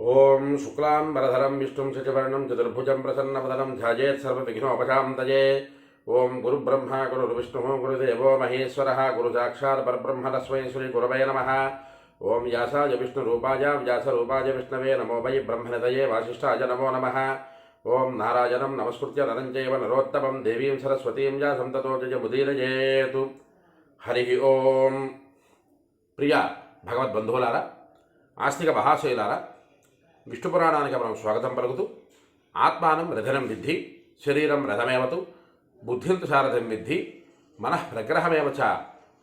ఓం శుక్లాం వరధరం విష్ణుం శశివర్ణం చతుర్భుజం ప్రసన్నవదనం ధ్యాయేత్ సర్వవిఘ్నోపశాంతయే ఓం గురుబ్రహ్మ గురుర్విష్ణు గురుదేవో మహేశ్వర గురు సాక్షాత్ పరబ్రహ్మ తస్మై శ్రీ గురవే నమ ఓం వ్యాసాయ విష్ణురూపాయ వ్యాసరూపాయ విష్ణవే నమో వై బ్రహ్మనిదయే వాసిష్ఠాయ నమో నమ ఓం నారాయణం నమస్కృత్య నరం చైవ నరోత్తమం దేవీం సరస్వతీం వ్యాసం తతో జయముదీరయేతు హరి ఓం ప్రియ భగవద్బంధువులారా ఆస్తిక మహాశైలారా విష్ణు పురాణానికి మనం స్వాగతం పలుకుతూ ఆత్మానం రథనం విద్ధి శరీరం రథమేవతు బుద్ధింతు సారథం విద్ధి మనః ప్రగ్రహమేవచ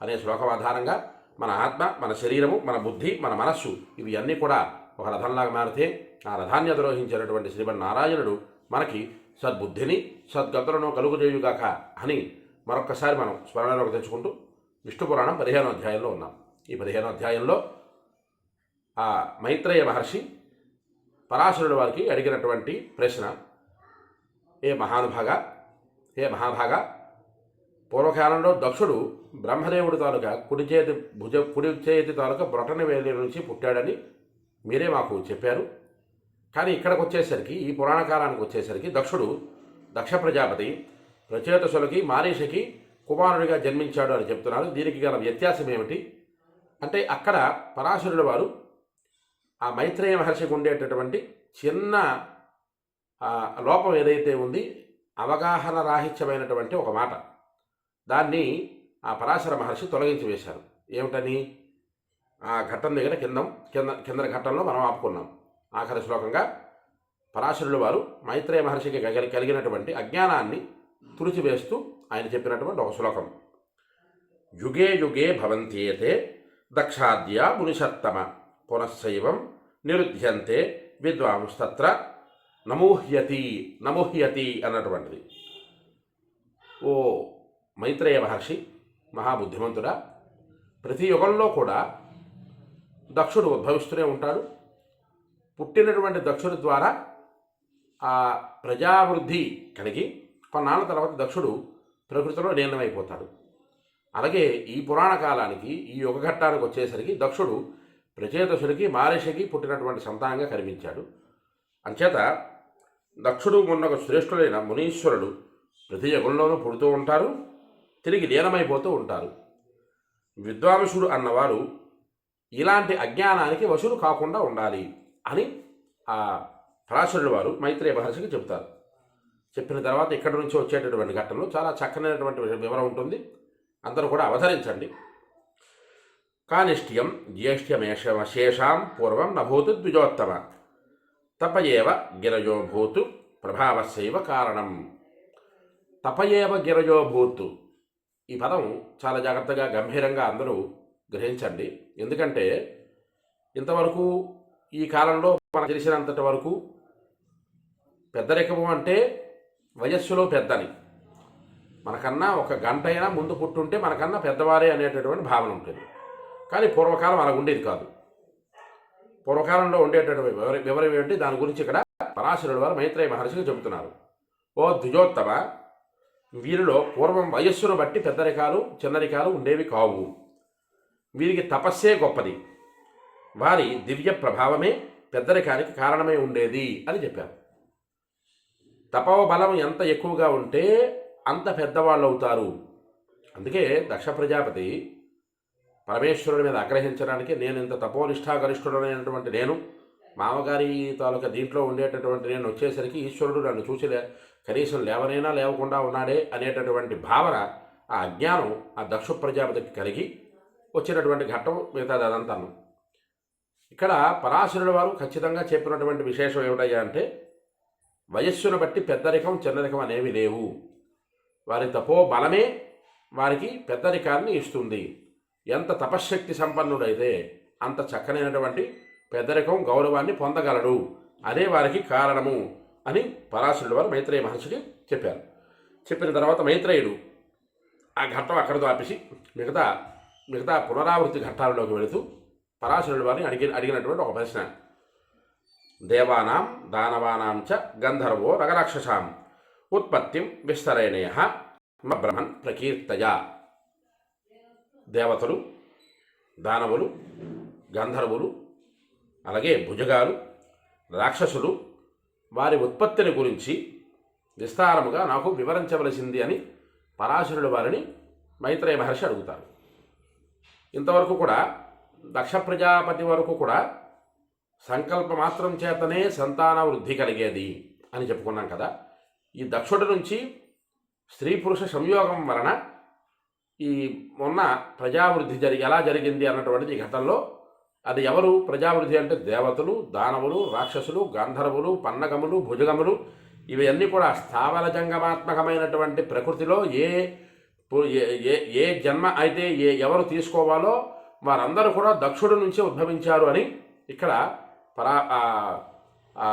అనే శ్లోకం ఆధారంగా మన ఆత్మ మన శరీరము మన బుద్ధి మన మనస్సు ఇవి అన్నీ కూడా ఒక రథంలాగా మారితే ఆ రథాన్ని అధిరోహించినటువంటి శ్రీమన్నారాయణుడు మనకి సద్బుద్ధిని సద్గతులను కలుగుజేయుగాక అని మరొక్కసారి మనం స్మరణలోకి తెచ్చుకుంటూ విష్ణు పురాణం పదిహేనో అధ్యాయంలో ఉన్నాం. ఈ పదిహేనో అధ్యాయంలో ఆ మైత్రేయ మహర్షి పరాశరుడు వారికి అడిగినటువంటి ప్రశ్న ఏ మహానుభాగ ఏ మహాభాగ? పూర్వకాలంలో దక్షుడు బ్రహ్మదేవుడు తాలూకా కుడి చేతి భుజ కుడి చేతి తాలూకా బ్రొటన వేలి నుంచి పుట్టాడని మీరే మాకు చెప్పారు. కానీ ఇక్కడికి వచ్చేసరికి ఈ పురాణ కాలానికి వచ్చేసరికి దక్షుడు దక్ష ప్రజాపతి ప్రచేతసులకి మారీషకి కుమారుడిగా జన్మించాడు అని చెప్తున్నారు. దీనికి గల వ్యత్యాసం ఏమిటి అంటే అక్కడ పరాశరుడు వారు ఆ మైత్రేయ మహర్షికి ఉండేటటువంటి చిన్న లోపం ఏదైతే ఉంది అవగాహన రాహిత్యమైనటువంటి ఒక మాట. దాన్ని ఆ పరాశర మహర్షి తొలగించి వేశారు. ఏమిటని ఆ ఘట్టం దగ్గర కింద కింద కింద ఘట్టంలో మనం ఆపుకున్నాం. ఆఖరి శ్లోకంగా పరాశరుడు వారు మైత్రేయ మహర్షికి కలి- కలిగినటువంటి అజ్ఞానాన్ని తుడిచివేస్తూ ఆయన చెప్పినటువంటి ఒక శ్లోకం. యుగే యుగే భవంత్యేతే దక్షాద్య మునిషత్తమ పునశ్చైవం నిరుధ్యంతే విద్వాంస్తత్ర నమోహ్యతి నమోహ్యతి అన్నటువంటిది ఓ మైత్రేయ మహర్షి మహాబుద్ధిమంతుడా ప్రతి యుగంలో కూడా దక్షుడు ఉద్భవిస్తూనే ఉంటాడు పుట్టినటువంటి దక్షుడి ద్వారా ఆ ప్రజావృద్ధి కలిగి కొన్నాళ్ళ తర్వాత దక్షుడు ప్రకృతిలో లీనమైపోతాడు అలాగే ఈ పురాణ కాలానికి ఈ యుగ ఘట్టానికి వచ్చేసరికి దక్షుడు ప్రచేతసుడికి మారేషకి పుట్టినటువంటి సంతానంగా కనిపించాడు. అంచేత దక్షుడు మొన్న శ్రేష్ఠుడైన శ్రేష్ఠులైన మునీశ్వరుడు ప్రతి యుగంలోనూ పుడుతూ ఉంటారు తిరిగి లీనమైపోతూ ఉంటారు. విద్వాంసుడు అన్నవారు ఇలాంటి అజ్ఞానానికి వశులు కాకుండా ఉండాలి అని ఆ పరాశరుడు వారు మైత్రేయ మహర్షికి చెబుతారు. చెప్పిన తర్వాత ఇక్కడి నుంచి వచ్చేటటువంటి ఘట్టంలో చాలా చక్కనైనటువంటి వివరం ఉంటుంది. అందరూ కూడా అవతరించండి. కానిష్ట్యం జ్యేష్ఠ్యమేషమశేషాం పూర్వం నభూతు ద్విజోత్తమ తపయేవ గిరయోభూతు ప్రభావశైవ కారణం తపయేవ గిరయోభూతు ఈ పదం చాలా జాగ్రత్తగా గంభీరంగా అందరూ గ్రహించండి. ఎందుకంటే ఇంతవరకు ఈ కాలంలో మనకు తెలిసినంతటి వరకు పెద్దరికము అంటే వయస్సులో పెద్దని. మనకన్నా ఒక గంట అయినా ముందు పుట్టుంటే మనకన్నా పెద్దవారే అనేటటువంటి భావన ఉంటుంది. కానీ పూర్వకాలం అలా ఉండేది కాదు. పూర్వకాలంలో ఉండేటటువంటి వివర వివరం ఏమిటి? దాని గురించి ఇక్కడ పరాశరుడు వారు మైత్రేయ మహర్షికి చెబుతున్నారు. ఓ ద్విజోత్తమ వీరిలో పూర్వం వయస్సును బట్టి పెద్దరికాలు చిన్నరికాలు ఉండేవి కావు. వీరికి తపస్సే గొప్పది. వారి దివ్య ప్రభావమే పెద్దరికానికి కారణమై ఉండేది అని చెప్పారు. తపవ బలం ఎంత ఎక్కువగా ఉంటే అంత పెద్దవాళ్ళు అవుతారు అందుకే దక్ష ప్రజాపతి పరమేశ్వరుడి మీద ఆగ్రహించడానికి నేను ఇంత తపోనిష్టాగరిష్ఠుడైనటువంటి నేను మామగారి తాలూకా దీంట్లో ఉండేటటువంటి నేను వచ్చేసరికి ఈశ్వరుడు నన్ను చూసి కనీసం లేవనైనా లేవకుండా ఉన్నాడే అనేటటువంటి భావన ఆ అజ్ఞానం ఆ దక్ష ప్రజాపతికి కలిగి వచ్చినటువంటి ఘట్టం మిగతాది అదంతాను ఇక్కడ పరాశరుడు వారు ఖచ్చితంగా చెప్పినటువంటి విశేషం ఏమిటయ్యా అంటే వయస్సును బట్టి పెద్దరికం చిన్నరికం అనేవి లేవు. వారి తపో బలమే వారికి పెద్దరికాన్ని ఇస్తుంది. ఎంత తపశ్శక్తి సంపన్నుడైతే అంత చక్కనైనటువంటి పెద్దరికం గౌరవాన్ని పొందగలడు. అదే వారికి కారణము అని పరాశరుడు వారు మైత్రేయ మహర్షికి చెప్పారు. చెప్పిన తర్వాత మైత్రేయుడు ఆ ఘట్టం అక్కడితో ఆపేసి మిగతా మిగతా పునరావృత్తి ఘట్టాలలోకి వెళుతూ పరాశరుడు వారిని అడిగి అడిగినటువంటి ఒక ప్రశ్న. దేవానాం దానవానాం చ గంధర్వో రగరాక్షసాం ఉత్పత్తిం విస్తరేణేహ బ్రహ్మన్ ప్రకీర్తయ. దేవతలు దానవులు గంధర్వులు అలాగే భుజగాలు రాక్షసులు వారి ఉత్పత్తిని గురించి విస్తారముగా నాకు వివరించవలసింది అని పరాశరుడు వారిని మైత్రేయ మహర్షి అడుగుతారు. ఇంతవరకు కూడా దక్ష ప్రజాపతి వరకు కూడా సంకల్ప మాత్రం చేతనే సంతాన వృద్ధి కలిగేది అని చెప్పుకున్నాం కదా. ఈ దక్షుడి నుంచి స్త్రీ పురుష సంయోగం వలన ఈ మొన్న ప్రజావృద్ధి జరిగి ఎలా జరిగింది అన్నటువంటిది గతంలో. ఘటనలో అది ఎవరు? ప్రజావృద్ధి అంటే దేవతలు దానవులు రాక్షసులు గాంధర్వులు పన్నగములు భుజగములు. ఇవన్నీ కూడా స్థావర జంగమాత్మకమైనటువంటి ప్రకృతిలో ఏ ఏ- ఏ జన్మ అయితే ఏ ఎవరు తీసుకోవాలో వారందరూ కూడా దక్షుడు నుంచి ఉద్భవించారు అని ఇక్కడ పరా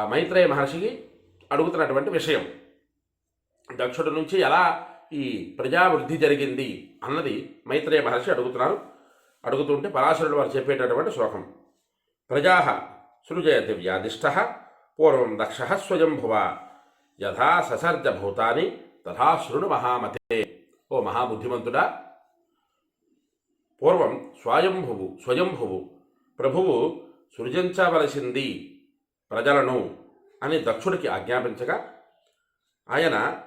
మైత్రేయ మహర్షికి అడుగుతున్నటువంటి విషయం. దక్షుడు నుంచి ఎలా ఈ ప్రజావృద్ధి జరిగింది అన్నది మైత్రేయ మహర్షి అడుగుతున్నారు. అడుగుతుంటే పరాశరుడు వారు చెప్పేటటువంటి శ్లోకం. ప్రజా సృజయతి వ్యాధిష్ట పూర్వం దక్ష స్వయంభువ యథా ససర్జ భూతాని తథా శృణు మహామతే. ఓ మహాబుద్ధిమంతుడా! పూర్వం స్వయంభువు స్వయంభువు ప్రభువు సృజించవలసింది ప్రజలను అని దక్షుడికి ఆజ్ఞాపించగా ఆయన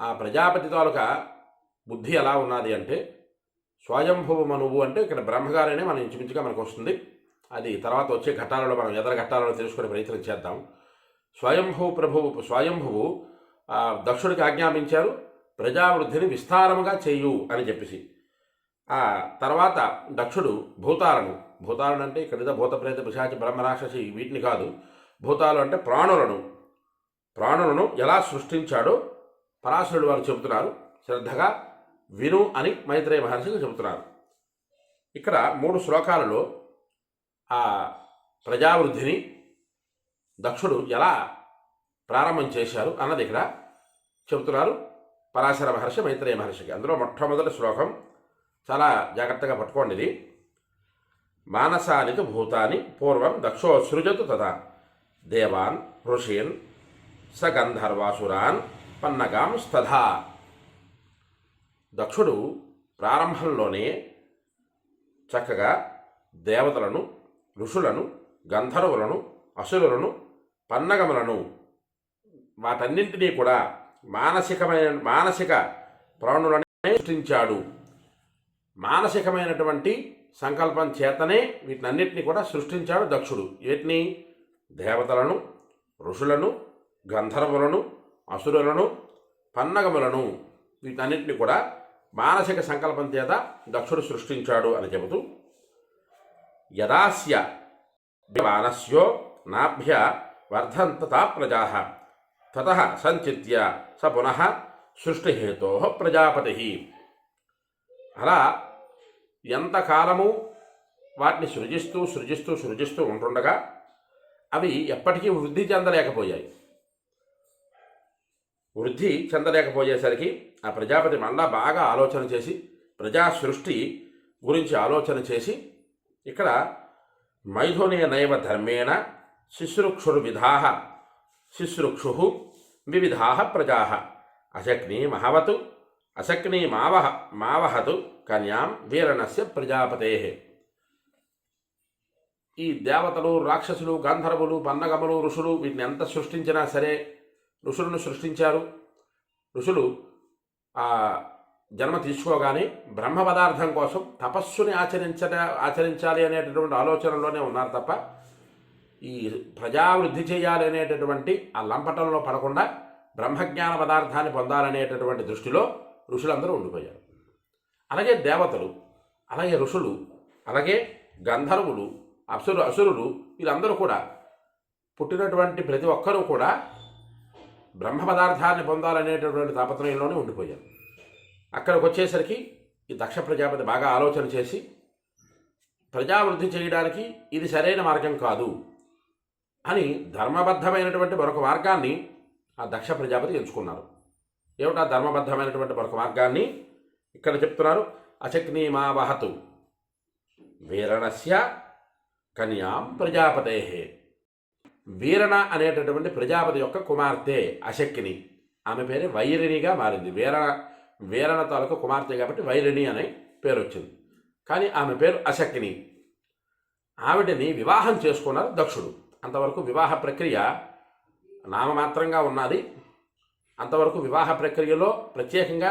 ఆ ప్రజాపతి తాలూకా బుద్ధి ఎలా ఉన్నది అంటే స్వయంభువ మనువు అంటే ఇక్కడ బ్రహ్మగారనే మనం ఇంచుమించుగా మనకు వస్తుంది. అది తర్వాత వచ్చే ఘట్టాలలో మనం ఎదర ఘట్టాలలో తెలుసుకునే ప్రయత్నం చేద్దాం. స్వయంభువు ప్రభువు స్వయంభువు దక్షుడికి ఆజ్ఞాపించారు ప్రజావృద్ధిని విస్తారముగా చేయు అని చెప్పేసి. ఆ తర్వాత దక్షుడు భూతాలను భూతాలను అంటే ఇక్కడ భూత ప్రేత పిశాచి బ్రహ్మరాక్షసి వీటిని కాదు. భూతాలు అంటే ప్రాణులను. ప్రాణులను ఎలా సృష్టించాడో పరాశరుడు వారు చెబుతున్నారు. శ్రద్ధగా విను అని మైత్రేయ మహర్షికి చెబుతున్నారు. ఇక్కడ మూడు శ్లోకాలలో ఆ ప్రజావృద్ధిని దక్షుడు ఎలా ప్రారంభం చేశారు అన్నది ఇక్కడ చెబుతున్నారు పరాశర మహర్షి మైత్రేయ మహర్షికి. అందులో మొట్టమొదటి శ్లోకం చాలా జాగ్రత్తగా పట్టుకోండి ఇది. మానసానికి భూతాని పూర్వం దక్షో సృజతు తదా. దేవాన్ ఋషీన్ సగంధర్వాసురాన్ గంధర్వాసురాన్ పన్నగాం దక్షుడు ప్రారంభంలోనే చక్కగా దేవతలను ఋషులను గంధర్వులను అసురులను పన్నగములను వాటన్నింటినీ కూడా మానసికమైన మానసిక ప్రాణులనే సృష్టించాడు. మానసికమైనటువంటి సంకల్పం చేతనే వీటినన్నిటిని కూడా సృష్టించాడు దక్షుడు. వీటిని దేవతలను ఋషులను గంధర్వులను అసురులను పన్నగములను వీటన్నిటిని కూడా మానసిక సంకల్పం చేత దక్షుడు సృష్టించాడు అని చెబుతూ యదాస్య వానస్యో నాభ్య వర్ధంతతా ప్రజా తత సంచిత్య స పునః సృష్టిహేతో ప్రజాపతి. అలా ఎంతకాలము వాటిని సృజిస్తూ సృజిస్తూ సృజిస్తూ ఉంటుండగా అవి ఎప్పటికీ వృద్ధి చెందలేకపోయాయి. వృద్ధి చెందలేకపోయేసరికి ఆ ప్రజాపతి మళ్ళా బాగా ఆలోచన చేసి ప్రజా సృష్టి గురించి ఆలోచన చేసి ఇక్కడ మైథునే నైవ ధర్మేణ శుశ్రూక్షురు విధా శుశ్రూక్షు వివిధా ప్రజా అశక్ని మహవతు అశక్ని మావహ మావహతు కన్యాం వీరణస్య ప్రజాపతే. ఈ దేవతలు రాక్షసులు గంధర్వులు పన్నగములు ఋషులు వీటిని ఎంత సృష్టించినా సరే ఋషులను సృష్టించారు. ఋషులు ఆ జన్మ తీసుకోగానే బ్రహ్మ పదార్థం కోసం తపస్సుని ఆచరించట ఆచరించాలి అనేటటువంటి ఆలోచనలోనే ఉన్నారు తప్ప ఈ ప్రజావృద్ధి చేయాలి అనేటటువంటి ఆ లంపటంలో పడకుండా బ్రహ్మజ్ఞాన పదార్థాన్ని పొందాలనేటటువంటి దృష్టిలో ఋషులందరూ ఉండిపోయారు. అలాగే దేవతలు అలాగే ఋషులు అలాగే గంధర్వులు అసురు అసురులు వీళ్ళందరూ కూడా పుట్టినటువంటి ప్రతి ఒక్కరూ కూడా బ్రహ్మ పదార్థాన్ని పొందాలనేటటువంటి తాపత్రయంలోనే ఉండిపోయారు అక్కడికి వచ్చేసరికి ఈ దక్ష ప్రజాపతి బాగా ఆలోచన చేసి ప్రజావృద్ధి చేయడానికి ఇది సరైన మార్గం కాదు అని ధర్మబద్ధమైనటువంటి మరొక మార్గాన్ని ఆ దక్ష ప్రజాపతి ఎంచుకున్నారు. ఏమిటా ధర్మబద్ధమైనటువంటి మరొక మార్గాన్ని? ఇక్కడ చెప్తున్నారు అచక్ని మా వహతు వీరణస్య కన్యాం ప్రజాపతే వీరణ అనేటటువంటి ప్రజాపతి యొక్క కుమార్తె అశక్కిని. ఆమె పేరు వైరిణిగా మారింది. వీరణ వీరణ తాలూకు కుమార్తె కాబట్టి వైరిణి అనే పేరు వచ్చింది కానీ ఆమె పేరు అశక్కిని. ఆవిడని వివాహం చేసుకున్నారు దక్షుడు. అంతవరకు వివాహ ప్రక్రియ నామమాత్రంగా ఉన్నది. అంతవరకు వివాహ ప్రక్రియలో ప్రత్యేకంగా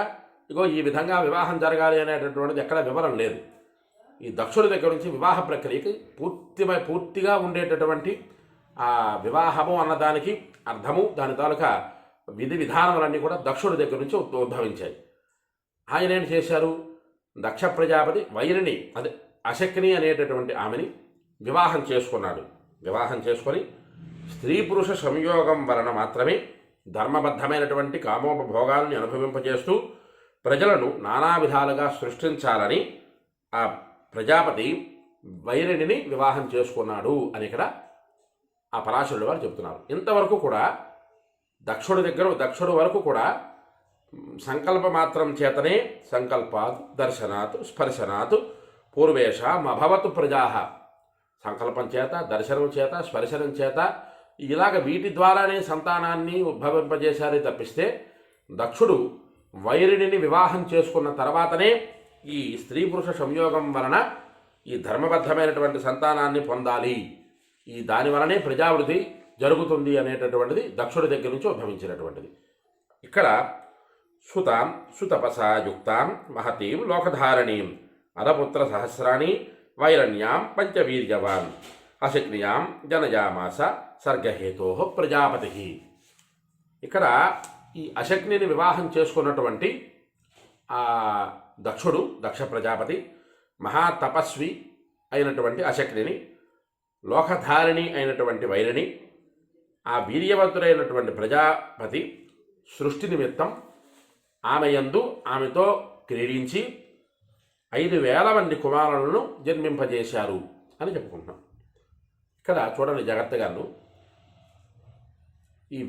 ఇగో ఈ విధంగా వివాహం జరగాలి అనేటటువంటిది ఎక్కడ వివరం లేదు. ఈ దక్షుడి దగ్గర నుంచి వివాహ ప్రక్రియకి పూర్తిమై పూర్తిగా ఉండేటటువంటి ఆ వివాహము అన్నదానికి అర్థము దాని తాలూకా విధి విధానములన్నీ కూడా దక్షుడి దగ్గర నుంచి ఉద్భవించాయి. ఆయన ఏం చేశారు? దక్ష ప్రజాపతి వైరిని అదే అశక్ని అనేటటువంటి ఆమెని వివాహం చేసుకున్నాడు. వివాహం చేసుకొని స్త్రీ పురుష సంయోగం వలన మాత్రమే ధర్మబద్ధమైనటువంటి కామోపభోగాల్ని అనుభవింపజేస్తూ ప్రజలను నానా విధాలుగా సృష్టించాలని ఆ ప్రజాపతి వైరిణిని వివాహం చేసుకున్నాడు అని ఇక్కడ ఆ పరాశరుడు వారు చెబుతున్నారు. ఇంతవరకు కూడా దక్షుడి దగ్గర దక్షుడు వరకు కూడా సంకల్ప మాత్రం చేతనే సంకల్పాత్ దర్శనాత్ స్పర్శనాత్ పూర్వేష మభవత్ ప్రజాహ సంకల్పం చేత దర్శనం చేత స్పర్శనం చేత ఇలాగ వీటి ద్వారానే సంతానాన్ని ఉద్భవింపజేశారే తప్పిస్తే దక్షుడు వైరిణిని వివాహం చేసుకున్న తర్వాతనే ఈ స్త్రీ పురుష సంయోగం వలన ఈ ధర్మబద్ధమైనటువంటి సంతానాన్ని పొందాలి. ఈ దాని వలనే ప్రజావృద్ధి జరుగుతుంది అనేటటువంటిది దక్షుడి దగ్గర నుంచి ఉద్భవించినటువంటిది. ఇక్కడ సుతాం సుతపసాయుక్తాం మహతీం లోకధారణీం అరపుత్ర సహస్రాణి వైరణ్యాం పంచవీర్యవాన్ అశక్నియాం జనజామాస సర్గహేతో ప్రజాపతి. ఇక్కడ ఈ అశక్నిని వివాహం చేసుకున్నటువంటి ఆ దక్షుడు దక్ష ప్రజాపతి మహాతపస్వి అయినటువంటి అశక్నిని లోకధారిణి అయినటువంటి వైరిని ఆ వీర్యవంతుడైనటువంటి ప్రజాపతి సృష్టి నిమిత్తం ఆమె యందు ఆమెతో క్రీడించి ఐదు వేల మంది కుమారులను జన్మింపజేశారు అని చెప్పుకుంటున్నాం. ఇక్కడ చూడండి జాగ్రత్తగాను ఈ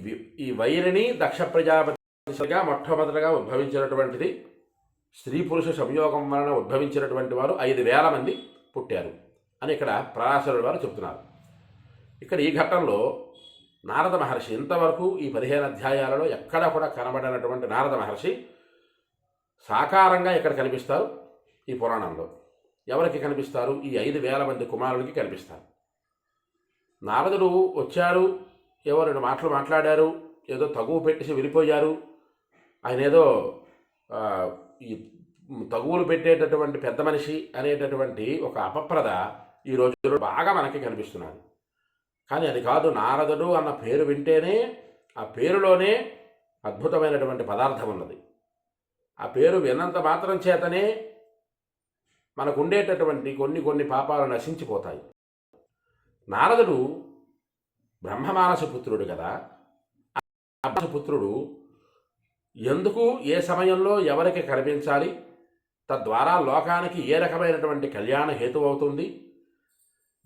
ఈ వైరిణి దక్ష ప్రజాపతిగా మొట్టమొదటిగా ఉద్భవించినటువంటిది స్త్రీ పురుష సంయోగం వలన ఉద్భవించినటువంటి వారు ఐదు వేల మంది పుట్టారు. అని ఇక్కడ పరాశరుడు వారు చెప్తున్నారు. ఇక్కడ ఈ ఘట్టంలో నారద మహర్షి ఇంతవరకు ఈ పదిహేను అధ్యాయాలలో ఎక్కడ కూడా కనబడినటువంటి నారద మహర్షి సాకారంగా ఇక్కడ కనిపిస్తారు ఈ పురాణంలో. ఎవరికి కనిపిస్తారు? ఈ ఐదు వేల మంది కుమారులకి కనిపిస్తారు. నారదుడు వచ్చారు ఏవో రెండు మాటలు మాట్లాడారు ఏదో తగువు పెట్టేసి వెళ్ళిపోయారు. ఆయన ఏదో ఈ తగువులు పెట్టేటటువంటి పెద్ద మనిషి అనేటటువంటి ఒక అపప్రద ఈ రోజుల్లో బాగా మనకి కనిపిస్తున్నది కానీ అది కాదు నారదుడు అన్న పేరు వింటేనే ఆ పేరులోనే అద్భుతమైనటువంటి పదార్థం ఉన్నది. ఆ పేరు విన్నంత మాత్రం చేతనే మనకు ఉండేటటువంటి కొన్ని కొన్ని పాపాలు నశించిపోతాయి. నారదుడు బ్రహ్మమానస పుత్రుడు కదా. పుత్రుడు ఎందుకు ఏ సమయంలో ఎవరికి కనిపించాలి? తద్వారా లోకానికి ఏ రకమైనటువంటి కళ్యాణ హేతు అవుతుంది?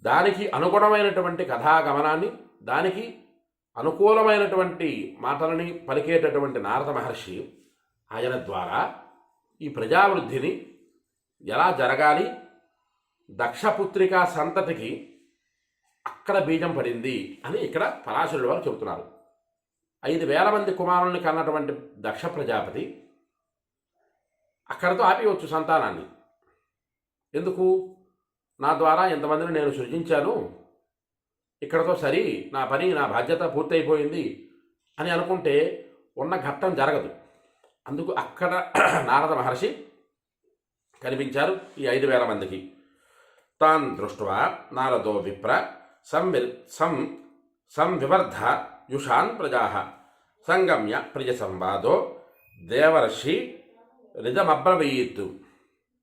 దానికి అనుగుణమైనటువంటి కథాగమనాన్ని దానికి అనుకూలమైనటువంటి మాటలని పలికేటటువంటి నారద మహర్షి ఆయన ద్వారా ఈ ప్రజావృద్ధిని ఎలా జరగాలి? దక్షపుత్రిక సంతతికి అక్కడ బీజం పడింది అని ఇక్కడ పరాశరుడు వారు చెబుతున్నారు. ఐదు వేల మంది కుమారుల్ని కన్నటువంటి దక్ష ప్రజాపతి అక్కడతో ఆపేయవచ్చు సంతానాన్ని. ఎందుకు? నా ద్వారా ఎంతమందిని నేను సృజించాను? ఇక్కడతో సరి నా పని నా బాధ్యత పూర్తయిపోయింది అని అనుకుంటే ఉన్న ఘట్టం జరగదు. అందుకు అక్కడ నారద మహర్షి కనిపించారు ఈ ఐదు వేల మందికి. తాన్ దృష్ట్వా నారదో విప్ర సంవి సం సంవివర్ధ యుషాన్ ప్రజా సంగమ్య ప్రియ సంవాదో దేవర్షి రిజమబ్రవీత్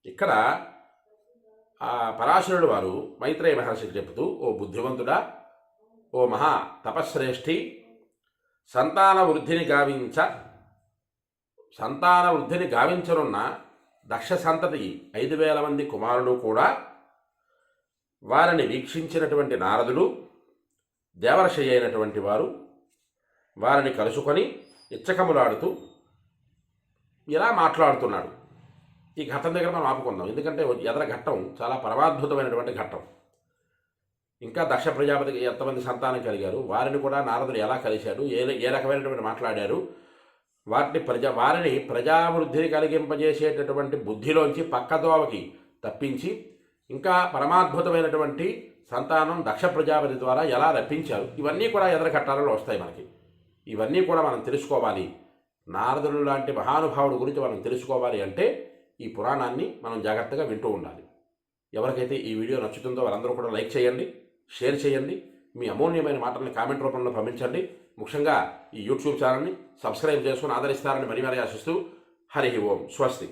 ఇక్కడ ఆ పరాశరుడు వారు మైత్రేయ మహర్షికి చెబుతూ ఓ బుద్ధివంతుడా ఓ మహా తపశ్రేష్ఠి సంతాన వృద్ధిని గావించ సంతాన వృద్ధిని గావించనున్న దక్ష సంతతి ఐదు వేల మంది కుమారులు కూడా వారిని వీక్షించినటువంటి నారదుడు దేవర్షి అయినటువంటి వారు వారిని కలుసుకొని ఇచ్చకములాడుతూ ఇలా మాట్లాడుతున్నాడు. ఈ ఘట్టం దగ్గర మనం ఆపుకుందాం. ఎందుకంటే ఎదర ఘట్టం చాలా పరమాద్భుతమైనటువంటి ఘట్టం. ఇంకా దక్ష ప్రజాపతికి ఎంతమంది సంతానం కలిగారు వారిని కూడా నారదుడు ఎలా కలిశాడు ఏ ఏ రకమైనటువంటి మాట్లాడారు వాటిని ప్రజా వారిని ప్రజావృద్ధిని కలిగింపజేసేటటువంటి బుద్ధిలోంచి పక్కదోవకి తప్పించి ఇంకా పరమాద్భుతమైనటువంటి సంతానం దక్ష ప్రజాపతి ద్వారా ఎలా రప్పించారు ఇవన్నీ కూడా ఎదరకట్టాలలో వస్తాయి మనకి. ఇవన్నీ కూడా మనం తెలుసుకోవాలి. నారదుడు లాంటి మహానుభావుడు గురించి మనం తెలుసుకోవాలి అంటే ఈ పురాణాన్ని మనం జాగ్రత్తగా వింటూ ఉండాలి. ఎవరికైతే ఈ వీడియో నచ్చుతుందో వారందరూ కూడా లైక్ చేయండి షేర్ చేయండి మీ అమూల్యమైన మాటల్ని కామెంట్ రూపంలో పంపించండి. ముఖ్యంగా ఈ యూట్యూబ్ ఛానల్ని సబ్స్క్రైబ్ చేసుకుని ఆదరిస్తారని మరీ మరీ ఆశిస్తూ హరి ఓం స్వస్తి.